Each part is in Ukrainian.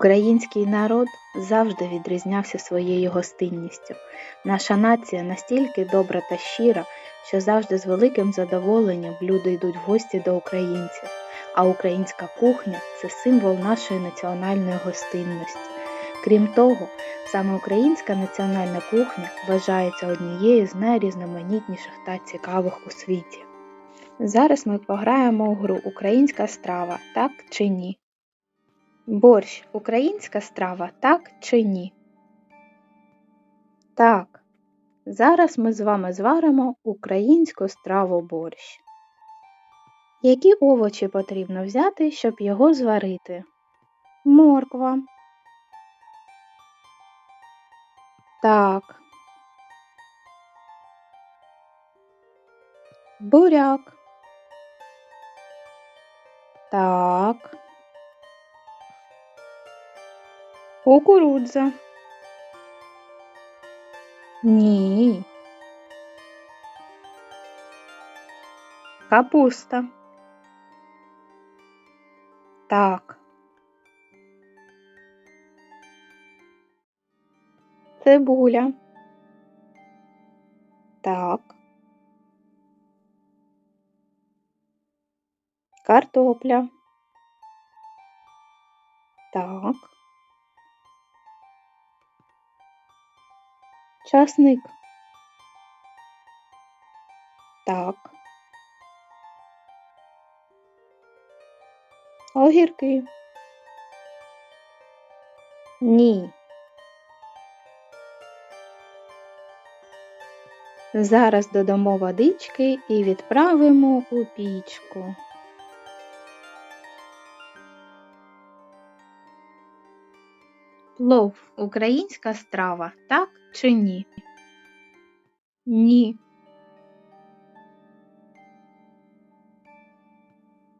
Український народ завжди відрізнявся своєю гостинністю. Наша нація настільки добра та щира, що завжди з великим задоволенням люди йдуть в гості до українців, а українська кухня це символ нашої національної гостинності. Крім того, саме українська національна кухня вважається однією з найрізноманітніших та цікавих у світі. Зараз ми пограємо у гру Українська страва, так чи ні? Борщ українська страва, так чи ні? Так. Зараз ми з вами зваримо українську страву борщ. Які овочі потрібно взяти, щоб його зварити? Морква. Так. Буряк. Так. Кукурудза. Ні. Капуста. Так. Цибуля. Так. Картопля. Так. Часник. Так. Огірки. Ні. Зараз додамо водички і відправимо у пічку. Плов українська страва, так чи ні? Ні.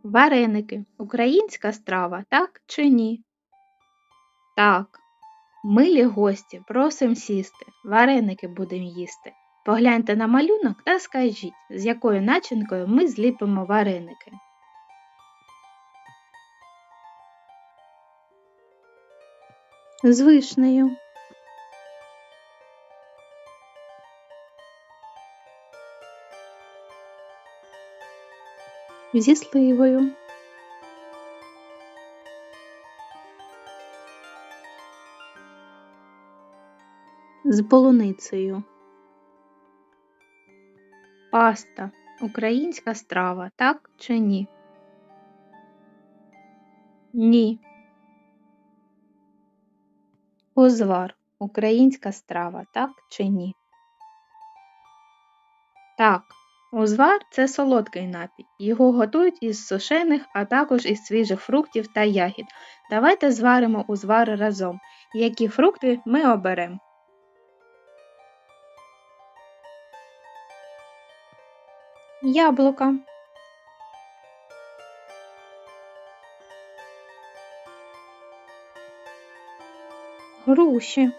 Вареники українська страва, так чи ні? Так. Милі гості, просим сісти, вареники будемо їсти. Погляньте на малюнок та скажіть, з якою начинкою ми зліпимо вареники. З вишнею. Зі сливою. З полуницею. Паста. Українська страва, так чи ні? Ні. Узвар. Українська страва, так чи ні? Так. Узвар це солодкий напій. Його готують із сушених, а також із свіжих фруктів та ягід. Давайте зваримо узвар разом. Які фрукти ми оберемо? Яблука. Груші.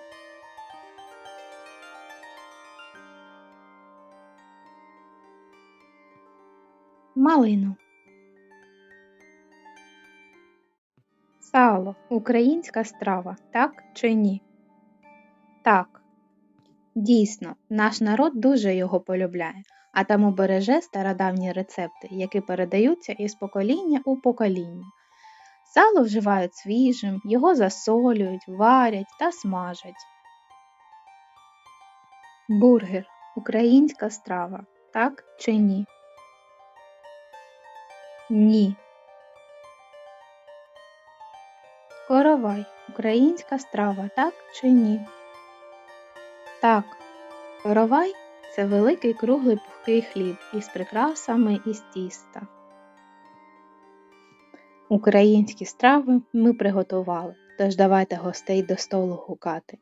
Малину. Сало українська страва, так чи ні? Так. Дійсно, наш народ дуже його полюбляє, а тому береже стародавні рецепти, які передаються із покоління у покоління. Сало вживають свіжим, його засолюють, варять та смажать. Бургер українська страва, так чи ні? Ні. Коровай українська страва, так чи ні? Так. Коровай це великий круглий пухкий хліб із прикрасами із тіста. Українські страви ми приготували, тож давайте гостей до столу гукати.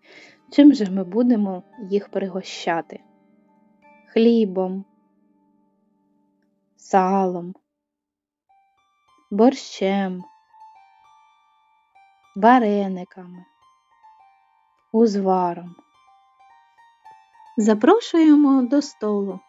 Чим же ми будемо їх пригощати? Хлібом, салом, борщем, варениками, узваром. Запрошуємо до столу.